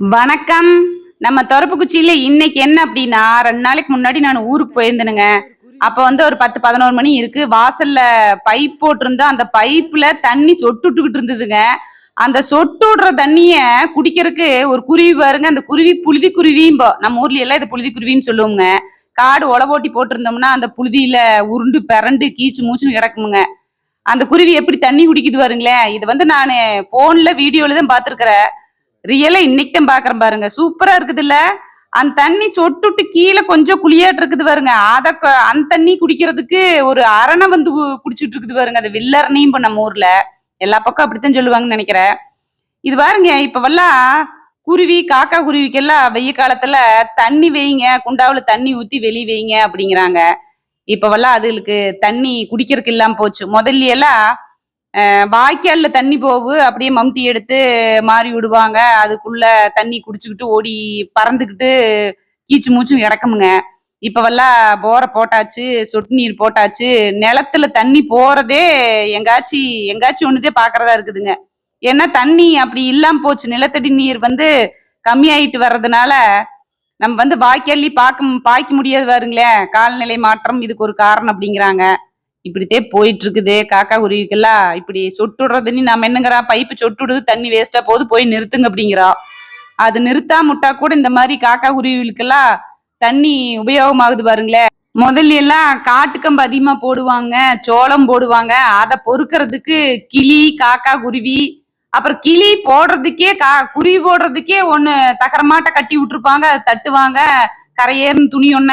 வணக்கம். நம்ம தொரப்புக்குச்சியில இன்னைக்கு என்ன அப்படின்னா ரெண்டு நாளைக்கு முன்னாடி நான் ஊருக்கு போயிருந்தேனுங்க. அப்ப வந்து ஒரு பத்து பதினோரு மணி இருக்கு. வாசல்ல பைப் போட்டிருந்தா அந்த பைப்ல தண்ணி சொட்டுட்டுக்கிட்டு இருந்ததுங்க. அந்த சொட்டு விடுற தண்ணிய குடிக்கிறதுக்கு ஒரு குருவி பாருங்க. அந்த குருவி புழுதி குருவிம்போ நம்ம ஊர்ல எல்லாம் இது புழுதி குருவின்னு சொல்லுவோங்க. காடு ஒலை போட்டிருந்தோம்னா அந்த புழுதியில உருண்டு பிறண்டு கீச்சு மூச்சுன்னு கிடக்குமுங்க. அந்த குருவி எப்படி தண்ணி குடிக்குது பாருங்களேன். இது வந்து நான் போன்ல வீடியோல தான் பாத்துருக்கிறேன் ரியலா இன்னைக்கு தான் பாக்குறேன் பாருங்க. சூப்பரா இருக்குது இல்ல? அந்த தண்ணி சொட்டுட்டு கீழே கொஞ்சம் குளியாட்டு இருக்குது பாருங்க. அத க- அந்த தண்ணி குடிக்கிறதுக்கு ஒரு அரணை வந்து கு- குடிச்சிட்டு இருக்குது பாருங்க. அது வில்லரணையும் இப்போ நம்ம ஊர்ல. எல்லா பக்கம் அப்படித்தான் சொல்லுவாங்கன்னு நினைக்கிறேன். இது பாருங்க இப்ப குருவி காக்கா குருவிக்கெல்லாம் வெய்ய காலத்துல தண்ணி வைங்க குண்டாவில் தண்ணி ஊத்தி வெளியே வைங்க அப்படிங்கிறாங்க. இப்பவெல்லாம் அதுகளுக்கு தண்ணி குடிக்கிறதுக்கு இல்லாம போச்சு. முதல்ல எல்லாம் வாய்க்கால்ல தண்ணி போகு அப்படியே மம்டி எடுத்து மாறி விடுவாங்க. அதுக்குள்ள தண்ணி குடிச்சுக்கிட்டு ஓடி பறந்துக்கிட்டு கீச்சு மூச்சும் கிடக்குமுங்க. இப்பவெல்லாம் போரை போட்டாச்சு சொட்டு நீர் போட்டாச்சு. நிலத்துல தண்ணி போறதே எங்காச்சி எங்காச்சும் ஒண்ணுதே பாக்குறதா இருக்குதுங்க. ஏன்னா தண்ணி அப்படி இல்லாம போச்சு. நிலத்தடி நீர் வந்து கம்மியாயிட்டு வர்றதுனால நம்ம வந்து வாய்க்காலி பார்க்க பாய்க்க முடியாது பாருங்களேன். காலநிலை மாற்றம் இதுக்கு ஒரு காரணம் அப்படிங்கிறாங்க. இப்படித்தே போயிட்டு இருக்குது காக்கா குருவிக்கெல்லாம் இப்படி சொட்டுடுறதுன்னு தண்ணி நம்ம என்னங்கிறா? பைப்பு சொட்டுடுது தண்ணி வேஸ்டா போகுது போய் நிறுத்துங்க அப்படிங்கிறா. அது நிறுத்தாம விட்டா கூட இந்த மாதிரி காக்கா குருவிகளுக்கெல்லாம் தண்ணி உபயோகமாகுது பாருங்களேன் முதல்ல எல்லாம் காட்டுக்கம்பு அதிகமா போடுவாங்க சோளம் போடுவாங்க. அதை பொறுக்கிறதுக்கு கிளி காக்கா குருவி அப்புறம் கிளி போடுறதுக்கே கா குருவி போடுறதுக்கே ஒன்னு தகரமாட்ட கட்டி விட்டுருப்பாங்க அதை தட்டுவாங்க. கரையேறுன்னு துணி ஒன்ன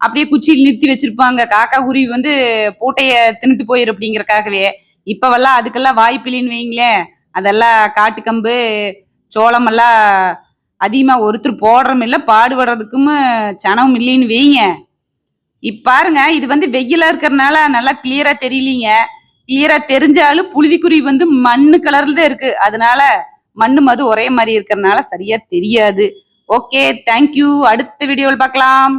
அப்படியே குச்சியில் நிறுத்தி வச்சிருப்பாங்க. காக்கா குருவி வந்து பூட்டைய தின்னுட்டு போயிரு அப்படிங்கறக்காகவே. இப்பவெல்லாம் அதுக்கெல்லாம் வாய்ப்பில்லைன்னு வைங்களேன். அதெல்லாம் காட்டுக்கம்பு சோளம் எல்லாம் அதிகமா ஒருத்தர் போடுறதும் இல்லை பாடுபடுறதுக்கும் சனம் இல்லைன்னு வைங்க. இப்ப பாருங்க இது வந்து வெயிலா இருக்கிறதுனால நல்லா கிளியரா தெரியலீங்க. கிளியரா தெரிஞ்சாலும் புழுதிக்குருவி வந்து மண்ணு கலர்ல தான் இருக்கு. அதனால மண்ணு மது ஒரே மாதிரி இருக்கிறதுனால சரியா தெரியாது. ஓகே தேங்க்யூ அடுத்த வீடியோவில் பார்க்கலாம்.